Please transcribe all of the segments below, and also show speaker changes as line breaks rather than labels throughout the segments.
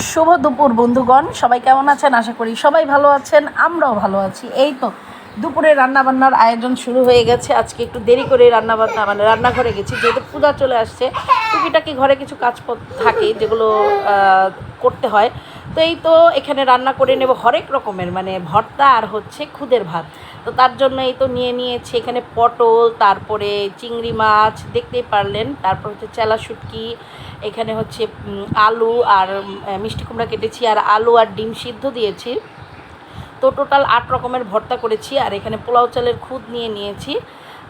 শুভ দুপুর, বন্ধুগণ। সবাই কেমন আছেন? আশা করি সবাই ভালো আছেন, আমরাও ভালো আছি। এই তো দুপুরে রান্নাবান্নার আয়োজন শুরু হয়ে গেছে। আজকে একটু দেরি করে রান্নাবান্না মানে রান্নাঘরে গেছি, যেহেতু পূজা চলে আসছে। টুকিটাকি ঘরে কিছু কাজ থাকে, যেগুলো করতে হয়। তো এই তো এখানে রান্না করে নেব হরেক রকমের মানে ভর্তা আর হচ্ছে খুদের ভাত। তো তার জন্য এই তো নিয়ে নিয়েছি এখানে পটল, তারপরে চিংড়ি মাছ, দেখতেই পারলেন। তারপর হচ্ছে চেলা শুটকি এখানে হচ্ছে আলু আর মিষ্টি কুমড়া কেটেছি আর আলু আর ডিম সিদ্ধ দিয়েছি। তো টোটাল আট রকমের ভর্তা করেছি আর এখানে পোলাও চালের খুদ নিয়ে নিয়েছি।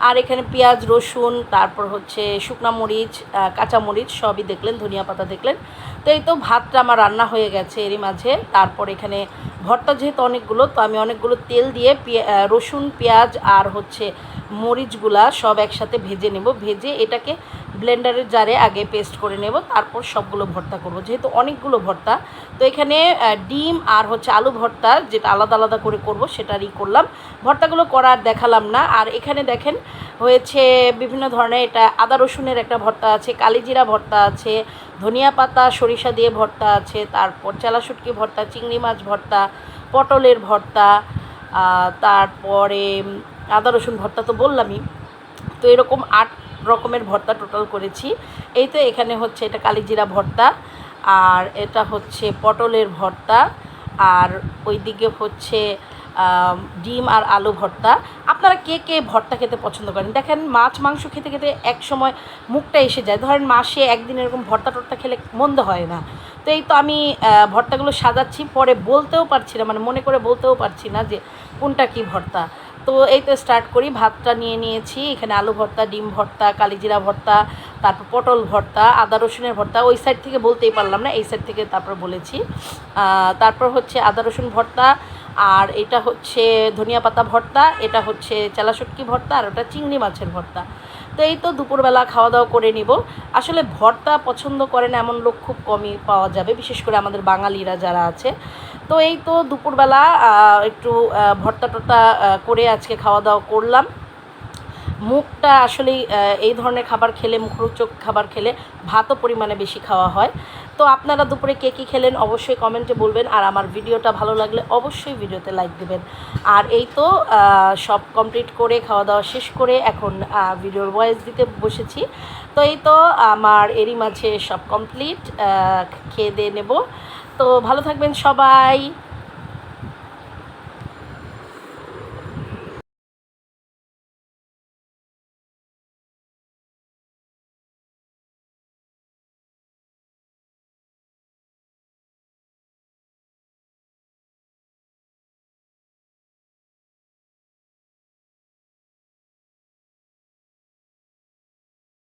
আর এখানে পেঁয়াজ, রসুন, তারপর হচ্ছে শুকনা মরিচ কাঁচা মরিচ সবই দেখলেন, ধনিয়া পাতা দেখলেন। তো এই তো ভাতটা আমার রান্না হয়ে গেছে এরই মাঝে। তারপর এখানে ভর্তা যেহেতু অনেকগুলো, তো আমি অনেকগুলো তেল দিয়ে রসুন, পেঁয়াজ আর হচ্ছে মরিচগুলা সব একসাথে ভেজে নেব। ভেজে এটাকে ব্লেন্ডারের জারে আগে পেস্ট করে নেব, তারপর সবগুলো ভর্তা করব। যেহেতু অনেকগুলো ভর্তা, তো এখানে ডিম আর হচ্ছে আলু ভর্তা যেটা আলাদা আলাদা করে করব সেটারই করলাম। ভর্তাগুলো করার দেখালাম না। আর এখানে দেখেন হয়েছে বিভিন্ন ধরনের এটা আদা রসুনের একটা ভর্তা আছে, কালিজিরা ভর্তা আছে, ধনিয়া পাতা, সরিষা দিয়ে ভর্তা আছে, তারপর চেলা শুটকি ভর্তা, চিংড়ি মাছ ভর্তা, পটলের ভর্তা তারপরে আদা রসুন ভর্তা তো বললামই। তো এরকম আট রকমের ভর্তা টোটাল করেছি। এই তো এখানে হচ্ছে এটা কালিজিরা ভর্তা, আর এটা হচ্ছে পটলের ভর্তা, আর ওইদিকে হচ্ছে ডিম আর আলু ভর্তা। আপনারা কে কে ভর্তা খেতে পছন্দ করেন? দেখেন মাছ, মাংস খেতে খেতে এক সময় মুখটা এসে যায়। ধরেন মাসে একদিন এরকম ভর্তা টর্তা খেলে মন্দ হয় না। তো এই তো আমি ভর্তাগুলো সাজাচ্ছি। পরে বলতেও পারছি না মানে মনে করে বলতেও পারছি না যে কোনটা কি ভর্তা। তো এই তো স্টার্ট করি। ভাতটা নিয়ে নিয়েছি। এখানে আলু ভর্তা, ডিম ভর্তা, কালিজিরা ভর্তা, তারপর পটল ভর্তা, আদা রসুনের ভর্তা। ওই সাইড থেকে বলতেই পারলাম না, এই সাইড থেকে তারপর বলেছি। তারপর হচ্ছে আদা রসুন ভর্তা আর এটা হচ্ছে ধনিয়া পাতা ভর্তা এটা হচ্ছে চেলা শুটকি ভর্তা আর ওটা চিংড়ি মাছের ভর্তা। তো এই তো দুপুরবেলা খাওয়া দাওয়া করে নিব। আসলে ভর্তা পছন্দ করে না এমন লোক খুব কমই পাওয়া যাবে বিশেষ করে আমাদের বাঙালিরা যারা আছে। তো এই তো দুপুরবেলা একটু ভর্তা টর্তা করে আজকে খাওয়া দাওয়া করলাম। মুখটা আসলেই আহ, এই ধরনের খাবার খেলে মুখরোচক খাবার খেলে ভাতও পরিমাণে বেশি খাওয়া হয়। তো আপনারা দুপুরে কে কী খেলেন অবশ্যই কমেন্টে বলবেন। আর আমার ভিডিওটা ভালো লাগলে অবশ্যই ভিডিওতে লাইক দেবেন। আর এই তো সব কমপ্লিট করে খাওয়া দাওয়া শেষ করে এখন ভিডিওর ভয়েস দিতে বসেছি। তো এই তো, আমার এরই মাঝে সব কমপ্লিট খেয়ে দিয়ে নেব। তো ভালো থাকবেন সবাই।